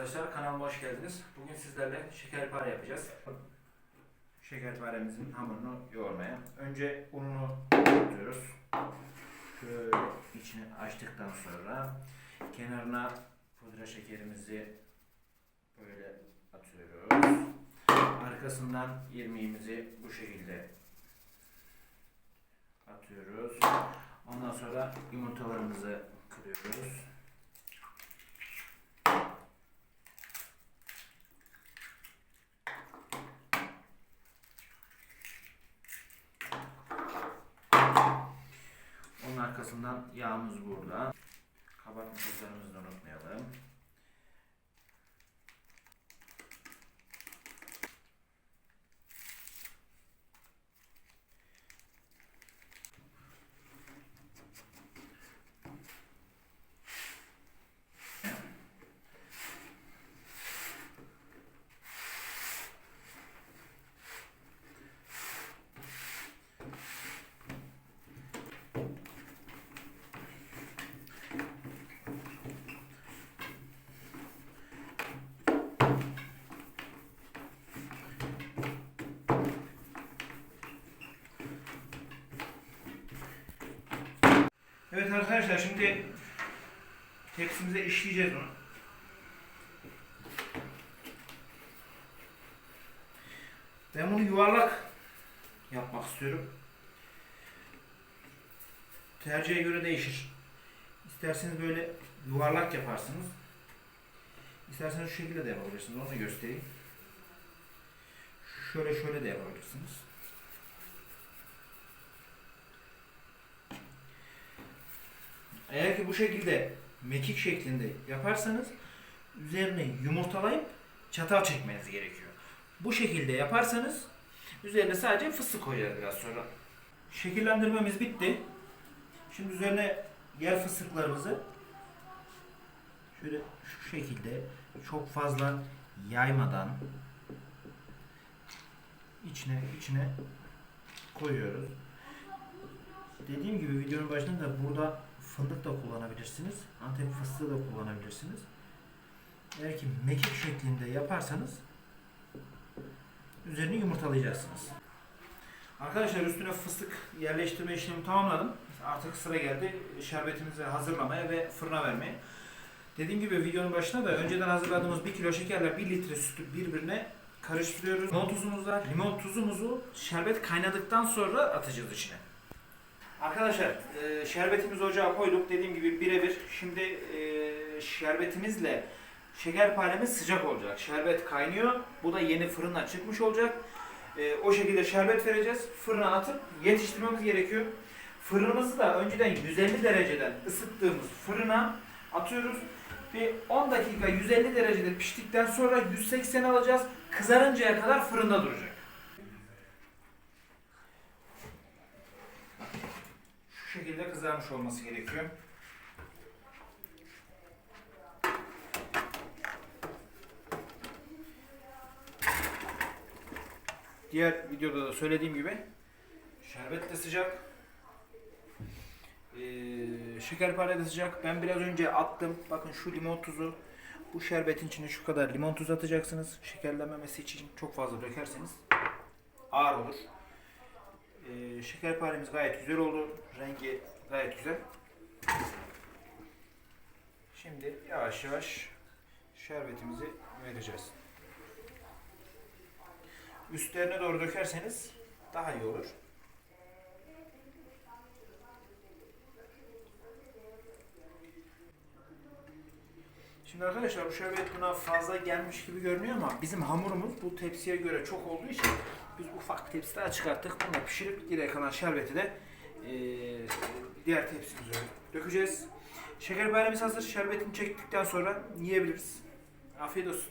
arkadaşlar kanalıma hoş geldiniz. Bugün sizlerle şekerpare yapacağız. Şekerparemizin hamurunu yoğurmaya. Önce ununu atıyoruz. Şöyle içini açtıktan sonra kenarına pudra şekerimizi böyle atıyoruz. Arkasından irmiğimizi bu şekilde atıyoruz. Ondan sonra yumurtalarımızı kırıyoruz. Arkasından yağımız burada. Kabartma tozlarımızı da unutmayalım. Evet arkadaşlar şimdi tepsimize işleyeceğiz onu. Ben bunu yuvarlak yapmak istiyorum. Tercihe göre değişir. İsterseniz böyle yuvarlak yaparsınız. İsterseniz şu şekilde de yapabilirsiniz. Onu göstereyim. Şöyle şöyle de yapabilirsiniz. Eğer ki bu şekilde mekik şeklinde yaparsanız üzerine yumurtalayıp çatal çekmeniz gerekiyor. Bu şekilde yaparsanız üzerine sadece fıstık koyacağız biraz sonra. Şekillendirmemiz bitti. Şimdi üzerine yer fıstıklarımızı şöyle şu şekilde çok fazla yaymadan içine içine koyuyoruz. Dediğim gibi videonun başında da burada fındık da kullanabilirsiniz. Antep fıstığı da kullanabilirsiniz. Eğer ki mekik şeklinde yaparsanız üzerini yumurtalayacaksınız. Arkadaşlar üstüne fıstık yerleştirme işlemi tamamladım. Artık sıra geldi şerbetimizi hazırlamaya ve fırına vermeye. Dediğim gibi videonun başında da önceden hazırladığımız 1 kilo şekerle 1 litre sütü birbirine karıştırıyoruz. Limon tuzumuzu, limon tuzumuzu şerbet kaynadıktan sonra atacağız içine. Arkadaşlar e, şerbetimizi ocağa koyduk. Dediğim gibi birebir. Şimdi e, şerbetimizle şekerparemiz sıcak olacak. Şerbet kaynıyor. Bu da yeni fırından çıkmış olacak. E, o şekilde şerbet vereceğiz. Fırına atıp yetiştirmemiz gerekiyor. Fırınımızı da önceden 150 dereceden ısıttığımız fırına atıyoruz. Bir 10 dakika 150 derecede piştikten sonra 180 alacağız. Kızarıncaya kadar fırında duracak. Şekilde kızarmış olması gerekiyor. Diğer videoda da söylediğim gibi şerbet de sıcak. Ee, şekerpare de sıcak. Ben biraz önce attım. Bakın şu limon tuzu. Bu şerbetin içine şu kadar limon tuzu atacaksınız. Şekerlenmemesi için çok fazla dökerseniz ağır olur. Ee, şekerparemiz gayet güzel oldu. Rengi gayet güzel. Şimdi yavaş yavaş şerbetimizi vereceğiz. Üstlerine doğru dökerseniz daha iyi olur. Şimdi arkadaşlar bu şerbet buna fazla gelmiş gibi görünüyor ama bizim hamurumuz bu tepsiye göre çok olduğu için biz ufak bir tepsi daha çıkarttık. Bunu pişirip geriye kalan şerbeti de eee, diğer tepsimize dökeceğiz. Şekerparemiz hazır. Şerbetini çektikten sonra yiyebiliriz. Afiyet olsun.